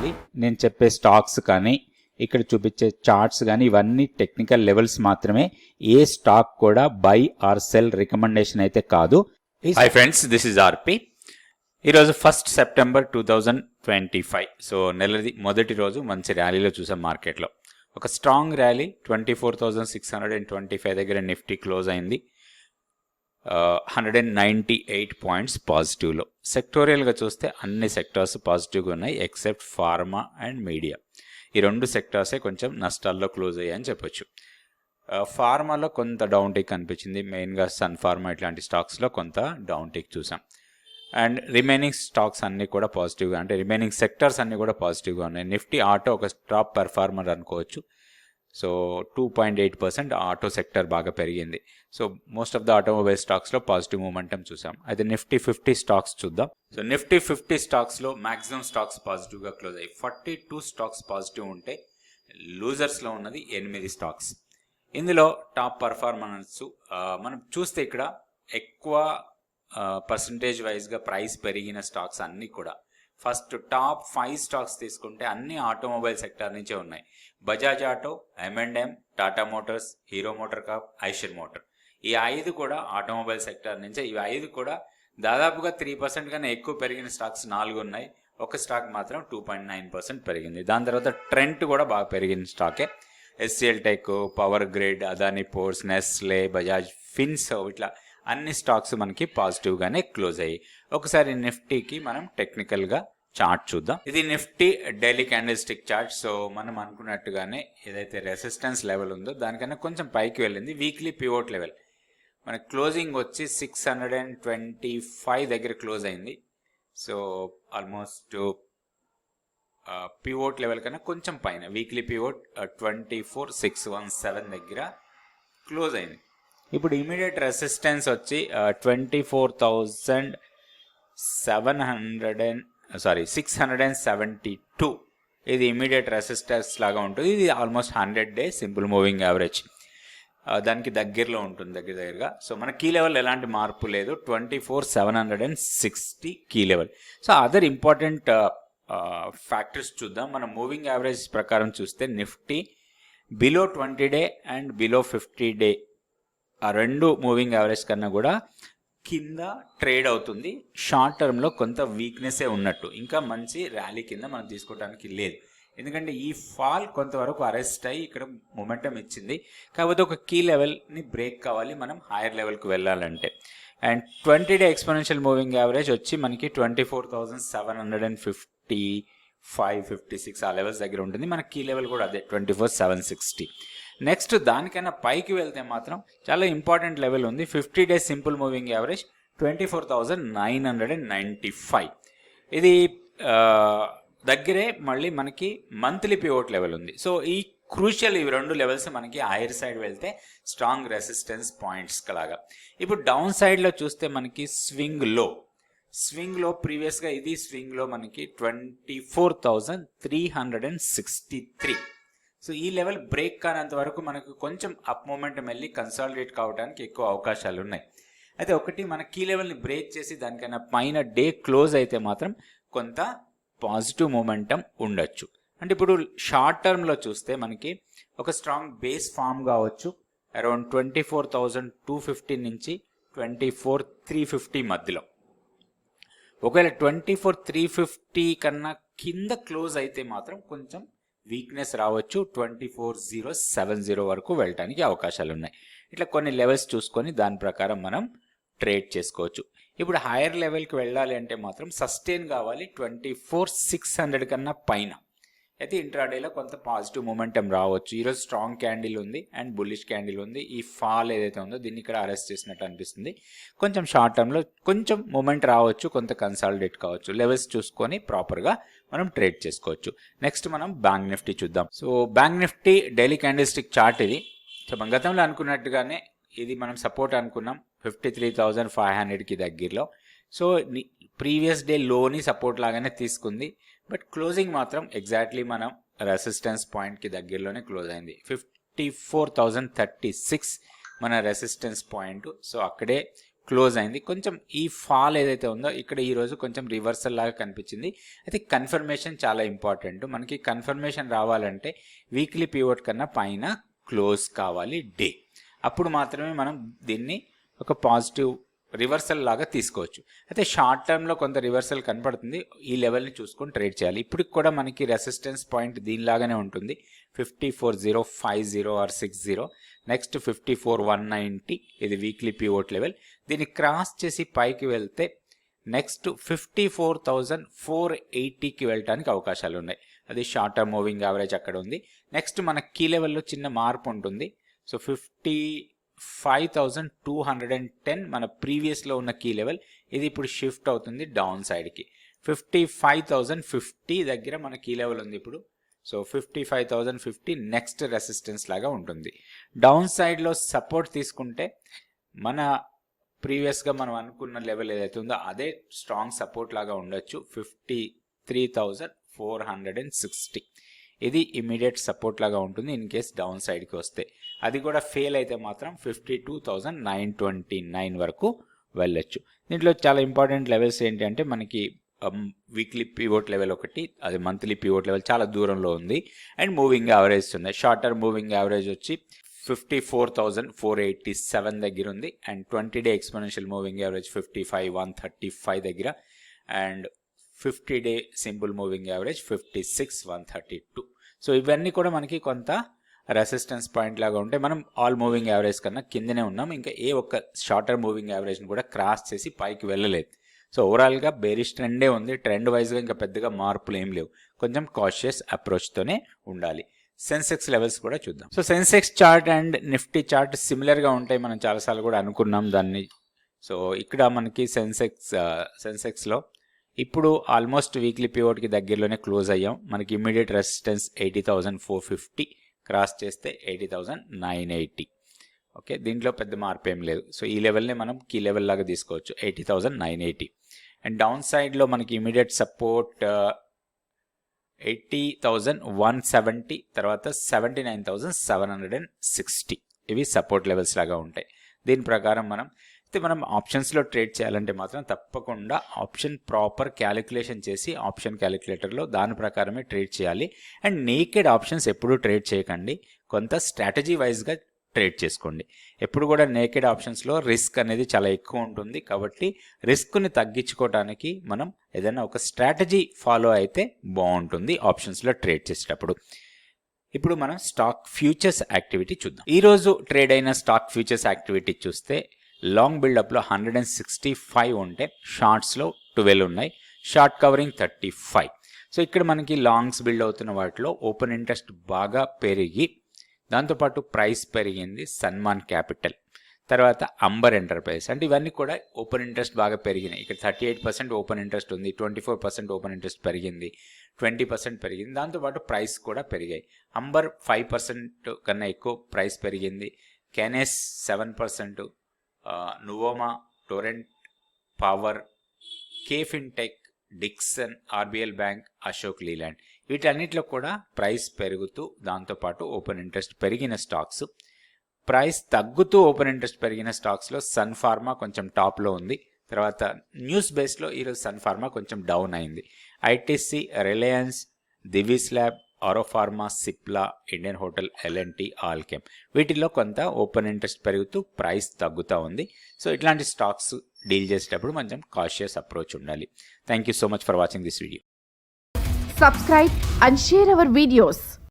చేయాలి నేను చెప్పే స్టాక్స్ కానీ ఇక్కడ చూపించే చార్ట్స్ కానీ ఇవన్నీ టెక్నికల్ లెవెల్స్ మాత్రమే. ఏ స్టాక్ కూడా బై ఆర్ సెల్ రికమెండేషన్ అయితే కాదు. Hi friends this is RP ఈరోజు first September two thousand twenty five so నెలది మొదటి రోజు మంచి ర్యాలీలో చూసాం మార్కెట్లో. ఒక strong rally twenty four thousand six hundred and twenty five దగ్గర నిఫ్టీ క్లోజ్ అయింది. Hundred and ninety eight points పాజిటివ్లో సెక్టోరియల్గా చూస్తే అన్ని సెక్టార్స్ పాజిటివ్గా ఉన్నాయి ఎక్సెప్ట్ ఫార్మా అండ్ మీడియా ఈ రెండు సెక్టార్సే కొంచెం నష్టాల్లో క్లోజ్ అయ్యాయని చెప్పొచ్చు. ఫార్మాలో కొంత డౌన్ టిక్ అనిపించింది మెయిన్గా సన్ ఫార్మా ఇట్లాంటి స్టాక్స్లో కొంత డౌన్ టిక్ చూసాం. అండ్ రిమైనింగ్ స్టాక్స్ అన్నీ కూడా పాజిటివ్గా అంటే రిమైనింగ్ సెక్టర్స్ అన్నీ కూడా పాజిటివ్గా ఉన్నాయి. నిఫ్టీ ఆటో ఒక టాప్ పెర్ఫార్మర్ అనుకోవచ్చు. So two point eight percent auto sector బాగా పెరిగింది. So most of the automobile స్టాక్స్లో పాజిటివ్ మూమెంటం చూసాం. అయితే నిఫ్టీ ఫిఫ్టీ స్టాక్స్ చూద్దాం. సో నిఫ్టీ ఫిఫ్టీ స్టాక్స్లో మ్యాక్సిమం స్టాక్స్ పాజిటివ్గా క్లోజ్ అయ్యి ఫార్టీ టూ స్టాక్స్ పాజిటివ్ ఉంటే లూజర్స్లో ఉన్నది ఎనిమిది స్టాక్స్ ఇందులో టాప్ పర్ఫార్మెన్స్ మనం చూస్తే ఇక్కడ ఎక్కువ పర్సంటేజ్ వైజ్గా ప్రైస్ పెరిగిన స్టాక్స్ అన్నీ కూడా. ఫస్ట్ టాప్ ఫైవ్ స్టాక్స్ తీసుకుంటే అన్ని ఆటోమొబైల్ సెక్టర్ నుంచే ఉన్నాయి. Bajaj auto M and M Tata Motors Hero Motor Corp Eicher Motor ఈ ఐదు కూడా ఆటోమొబైల్ సెక్టర్ నుంచే ఇవి ఐదు కూడా దాదాపుగా త్రీ పర్సెంట్ కన్నా ఎక్కువ పెరిగిన స్టాక్స్ నాలుగు ఉన్నాయి. ఒక స్టాక్ మాత్రం టూ పాయింట్ నైన్ పర్సెంట్ పెరిగింది. దాని తర్వాత ట్రెంట్ కూడా బాగా పెరిగిన స్టాకే. HCL Tech Power Grid Adani Ports Nestle Bajaj Finserv ఇట్లా అన్ని స్టాక్స్ మనకి పాజిటివ్గానే క్లోజ్ అయ్యాయి. ఒకసారి నిఫ్టీకి మనం టెక్నికల్గా చార్ట్ చూద్దాం. ఇది Nifty daily candlestick chart so మనం అనుకున్నట్టుగానే ఏదైతే రెసిస్టెన్స్ లెవెల్ ఉందో దానికన్నా కొంచెం పైకి వెళ్ళింది వీక్లీ పివోట్ లెవెల్. మన క్లోజింగ్ వచ్చి six hundred and twenty five దగ్గర క్లోజ్ అయింది. సో ఆల్మోస్ట్ పివోట్ లెవెల్ కన్నా కొంచెం పైన weekly pivot twenty four six one seven దగ్గర క్లోజ్ అయింది. ఇప్పుడు ఇమీడియట్ రెసిస్టెన్స్ వచ్చి twenty four thousand seven hundred and sorry six hundred and seventy two ఇది ఇమీడియట్ రెసిస్టెన్స్ లాగా ఉంటుంది. ఇది almost hundred day simple moving average దానికి దగ్గరలో ఉంటుంది దగ్గర దగ్గరగా. సో మన కీ లెవెల్ ఎలాంటి మార్పు లేదు. Twenty four seven hundred and sixty key level so other important factors చూద్దాం. మన మూవింగ్ యావరేజ్ ప్రకారం చూస్తే Nifty below twenty day and below fifty day ఆ రెండు మూవింగ్ యావరేజ్ కన్నా కూడా కింద ట్రేడ్ అవుతుంది. షార్ట్ టర్మ్లో కొంత వీక్నెస్సే ఉన్నట్టు. ఇంకా మంచి ర్యాలీ కింద మనం తీసుకోవడానికి లేదు. ఎందుకంటే ఈ ఫాల్ కొంతవరకు అరెస్ట్ అయ్యి ఇక్కడ మొమెంటం ఇచ్చింది. కాకపోతే ఒక కీ లెవెల్ని బ్రేక్ కావాలి మనం హైయర్ లెవెల్కి వెళ్ళాలంటే. And twenty day exponential moving average వచ్చి మనకి twenty four thousand seven hundred and fifty five fifty six ఆ లెవెల్స్ దగ్గర ఉంటుంది. మన కీ లెవెల్ కూడా అదే twenty four seven sixty. Next దానికైనా పైకి వెళ్తే మాత్రం చాలా ఇంపార్టెంట్ లెవెల్ ఉంది. Fifty days simple moving average twenty four thousand nine hundred and ninety five. ఇది దగ్గరే మళ్ళీ మనకి మంత్లీ పివోట్ లెవెల్ ఉంది. సో ఈ క్రూషియల్ ఇవి రెండు లెవెల్స్ మనకి హైర్ సైడ్ వెళ్తే స్ట్రాంగ్ రెసిస్టెన్స్ పాయింట్స్ లాగా ఇప్పుడు డౌన్ సైడ్లో చూస్తే మనకి స్వింగ్లో స్వింగ్లో ప్రీవియస్గా ఇది స్వింగ్లో మనకి twenty four thousand three hundred and sixty three so ఈ లెవెల్ బ్రేక్ కానంత వరకు మనకు కొంచెం అప్ మూమెంట్ వెళ్ళి కన్సాలిడేట్ కావడానికి ఎక్కువ అవకాశాలు ఉన్నాయి అయితే ఒకటి మన కీ లెవెల్ని బ్రేక్ చేసి దానికన్నా పైన డే క్లోజ్ అయితే మాత్రం కొంత పాజిటివ్ మూమెంటం ఉండొచ్చు. అంటే ఇప్పుడు షార్ట్ టర్మ్లో చూస్తే మనకి ఒక స్ట్రాంగ్ బేస్ ఫామ్ కావచ్చు. Around twenty four thousand two fifty నుంచి ట్వంటీ ఫోర్ త్రీ ఫిఫ్టీ మధ్యలో. ఒకవేళ ట్వంటీ ఫోర్ త్రీ ఫిఫ్టీ కన్నా కింద క్లోజ్ అయితే మాత్రం కొంచెం వీక్నెస్ రావచ్చు twenty four zero seven zero వరకు వెళ్ళడానికి అవకాశాలు ఉన్నాయి. ఇట్లా కొన్ని లెవెల్స్ చూసుకొని దాని ప్రకారం మనం ట్రేడ్ చేసుకోవచ్చు. ఇప్పుడు హైయర్ లెవెల్కి వెళ్ళాలి అంటే మాత్రం సస్టైన్ కావాలి ట్వంటీ ఫోర్ సిక్స్ హండ్రెడ్ కన్నా పైన. అయితే ఇంట్రాడేలో కొంత పాజిటివ్ మూమెంటం రావచ్చు. ఈరోజు స్ట్రాంగ్ క్యాండిల్ ఉంది అండ్ బుల్లిష్ క్యాండిల్ ఉంది. ఈ ఫాల్ ఏదైతే ఉందో దీన్ని ఇక్కడ అరెస్ట్ చేసినట్టు అనిపిస్తుంది. కొంచెం షార్ట్ టర్మ్లో కొంచెం మూమెంట్ రావచ్చు కొంత కన్సాలిడేట్ కావచ్చు. లెవెల్స్ చూసుకొని ప్రాపర్గా మనం ట్రేడ్ చేసుకోవచ్చు. నెక్స్ట్ మనం బ్యాంక్ నిఫ్టీ చూద్దాం. So bank Nifty daily candlestick chart ఇది. సో మనం గతంలో అనుకున్నట్టుగానే ఇది మనం సపోర్ట్ అనుకున్నాం. ఫిఫ్టీ త్రీ థౌజండ్ ఫైవ్ హండ్రెడ్కి దగ్గరలో. సో ప్రీవియస్ డే లోని సపోర్ట్ లాగానే తీసుకుంది. బట్ క్లోజింగ్ మాత్రం ఎగ్జాక్ట్లీ మనం రెసిస్టెన్స్ పాయింట్కి దగ్గరలోనే క్లోజ్ అయింది. Fifty four thousand thirty six మన రెసిస్టెన్స్ పాయింట్. సో అక్కడే క్లోజ్ అయింది. కొంచెం ఈ ఫాల్ ఏదైతే ఉందో ఇక్కడ ఈ రోజు కొంచెం రివర్సల్ లాగా కనిపించింది. అయితే కన్ఫర్మేషన్ చాలా ఇంపార్టెంట్. మనకి కన్ఫర్మేషన్ రావాలంటే వీక్లీ పీవోట్ కన్నా పైన క్లోజ్ కావాలి డే. అప్పుడు మాత్రమే మనం దీన్ని ఒక పాజిటివ్ రివర్సల్ లాగా తీసుకోవచ్చు. అయితే షార్ట్ టర్మ్లో కొంత రివర్సల్ కనపడుతుంది. ఈ లెవెల్ని చూసుకొని ట్రేడ్ చేయాలి. ఇప్పటికి కూడా మనకి రెసిస్టెన్స్ పాయింట్ దీనిలాగానే ఉంటుంది. Fifty four zero five zero or six zero next fifty four one ninety ఇది వీక్లీ పివోట్ లెవెల్ దీన్ని క్రాస్ చేసి పైకి వెళ్తే next fifty four thousand four ఎయిటీకి వెళ్ళడానికి అవకాశాలు ఉన్నాయి. అది షార్ట్ టర్మ్ మూవింగ్ యావరేజ్ అక్కడ ఉంది. నెక్స్ట్ మన కీ లెవెల్లో చిన్న మార్పు ఉంటుంది. So fifty five thousand two hundred and ten మన ప్రీవియస్లో ఉన్న కీ లెవెల్. ఇది ఇప్పుడు షిఫ్ట్ అవుతుంది డౌన్ సైడ్కి. ఫిఫ్టీ ఫైవ్ థౌజండ్ ఫిఫ్టీ దగ్గర మన కీ లెవెల్ ఉంది ఇప్పుడు. So fifty five thousand fifty next resistance లాగా ఉంటుంది. డౌన్ సైడ్లో సపోర్ట్ తీసుకుంటే మన ప్రీవియస్గా మనం అనుకున్న లెవెల్ ఏదైతే ఉందో అదే స్ట్రాంగ్ సపోర్ట్ లాగా ఉండొచ్చు. Fifty three thousand four hundred and sixty. ఇది ఇమీడియట్ సపోర్ట్ లాగా ఉంటుంది ఇన్ కేస్ డౌన్ సైడ్కి వస్తే. అది కూడా ఫెయిల్ అయితే మాత్రం fifty two thousand nine twenty nine వరకు వెళ్ళొచ్చు. దీంట్లో చాలా ఇంపార్టెంట్ లెవెల్స్ ఏంటి అంటే మనకి వీక్లీ పివోట్ లెవెల్ ఒకటి అది మంత్లీ పివోట్ లెవెల్ చాలా దూరంలో ఉంది. అండ్ మూవింగ్ యావరేజ్ ఉన్నాయి షార్టర్ మూవింగ్ యావరేజ్ వచ్చి fifty four thousand four eighty seven దగ్గర ఉంది. And twenty day exponential moving average fifty five one thirty five దగ్గర. And fifty day simple moving average fifty six one thirty two. So ఇవన్నీ కూడా మనకి కొంత resistance point లాగా ఉంటే మనం ఆల్ మూవింగ్ యావరేజ్ కన్నా కిందనే ఉన్నాం. ఇంకా ఏ ఒక్క షార్టర్ మూవింగ్ యావరేజ్ని కూడా క్రాస్ చేసి పైకి వెళ్ళలేదు. సో ఓవరాల్గా బేరిష్ ట్రెండే ఉంది. ట్రెండ్ వైజ్గా ఇంకా పెద్దగా మార్పులు ఏం లేవు. కొంచెం కాషియస్ అప్రోచ్తోనే ఉండాలి. సెన్సెక్స్ లెవెల్స్ కూడా చూద్దాం. So Sensex chart and Nifty chart సిమిలర్గా ఉంటాయి. మనం చాలాసార్లు కూడా అనుకున్నాం దాన్ని. సో ఇక్కడ మనకి సెన్సెక్స్ సెన్సెక్స్లో uh, ఇప్పుడు ఆల్మోస్ట్ వీక్లీ పివోట్కి దగ్గరలోనే క్లోజ్ అయ్యాం. మనకి immediate resistance eighty thousand four fifty cross చేస్తే eighty thousand nine eighty okay దీంట్లో పెద్ద మార్పు ఏం లేదు. సో ఈ లెవెల్ని మనం కీ లెవెల్ లాగా తీసుకోవచ్చు eighty thousand nine eighty and down సైడ్లో మనకి immediate support eighty thousand one seventy తర్వాత seventy nine thousand seven hundred and sixty ఇవి సపోర్ట్ లెవెల్స్ లాగా ఉంటాయి. దీని ప్రకారం మనం అయితే మనం ఆప్షన్స్లో ట్రేడ్ చేయాలంటే మాత్రం తప్పకుండా ఆప్షన్ ప్రాపర్ క్యాలిక్యులేషన్ చేసి ఆప్షన్ క్యాలిక్యులేటర్లో దాని ప్రకారమే ట్రేడ్ చేయాలి. అండ్ నేకెడ్ ఆప్షన్స్ ఎప్పుడూ ట్రేడ్ చేయకండి. కొంత స్ట్రాటజీ వైజ్గా ట్రేడ్ చేసుకోండి. ఎప్పుడు కూడా నేకెడ్ ఆప్షన్స్లో రిస్క్ అనేది చాలా ఎక్కువ ఉంటుంది. కాబట్టి రిస్క్ని తగ్గించుకోవడానికి మనం ఏదైనా ఒక స్ట్రాటజీ ఫాలో అయితే బాగుంటుంది ఆప్షన్స్లో ట్రేడ్ చేసేటప్పుడు. ఇప్పుడు మనం స్టాక్ ఫ్యూచర్స్ యాక్టివిటీ చూద్దాం. ఈరోజు ట్రేడ్ అయిన స్టాక్ ఫ్యూచర్స్ యాక్టివిటీ చూస్తే లాంగ్ బిల్డప్లో హండ్రెడ్ అండ్ సిక్స్టీ ఫైవ్ ఉంటే షార్ట్స్లో ట్వెల్వ్ ఉన్నాయి. Short covering thirty five. So ఇక్కడ మనకి లాంగ్స్ బిల్డ్ అవుతున్న వాటిలో ఓపెన్ ఇంట్రెస్ట్ బాగా పెరిగి దాంతోపాటు ప్రైస్ పెరిగింది సన్మాన్ క్యాపిటల్. తర్వాత అంబర్ ఎంటర్ప్రైజ్ అంటే ఇవన్నీ కూడా ఓపెన్ ఇంట్రెస్ట్ బాగా పెరిగినాయి. ఇక్కడ thirty eight percent open interest ఉంది twenty four percent open interest పెరిగింది ట్వంటీ పర్సెంట్ పెరిగింది దాంతోపాటు ప్రైస్ కూడా పెరిగాయి. అంబర్ ఫైవ్ పర్సెంట్ కన్నా ఎక్కువ ప్రైస్ పెరిగింది Kaynes seven percent Nuvama Torrent Power KFintech Dixon RBL bank Ashok Leyland వీటన్నిటిలో కూడా ప్రైస్ పెరుగుతూ దాంతోపాటు ఓపెన్ ఇంట్రెస్ట్ పెరిగిన స్టాక్స్ ప్రైస్ తగ్గుతూ ఓపెన్ ఇంట్రెస్ట్ పెరిగిన స్టాక్స్లో సన్ ఫార్మా కొంచెం టాప్లో ఉంది. తర్వాత న్యూస్ బేస్లో ఈరోజు సన్ ఫార్మా కొంచెం డౌన్ అయింది. ITC Reliance Divis lab ఆరోఫార్మా Cipla Indian Hotel L and T Alkem. వీటిల్లో కొంత ఓపెన్ ఇంట్రెస్ట్ పెరుగుతూ ప్రైస్ తగ్గుతూ ఉంది. సో ఇట్లాంటి స్టాక్స్ డీల్ చేసేటప్పుడు కొంచెం కాషియస్ అప్రోచ్ ఉండాలి. Thank you so much for watching this video subscribe and share our videos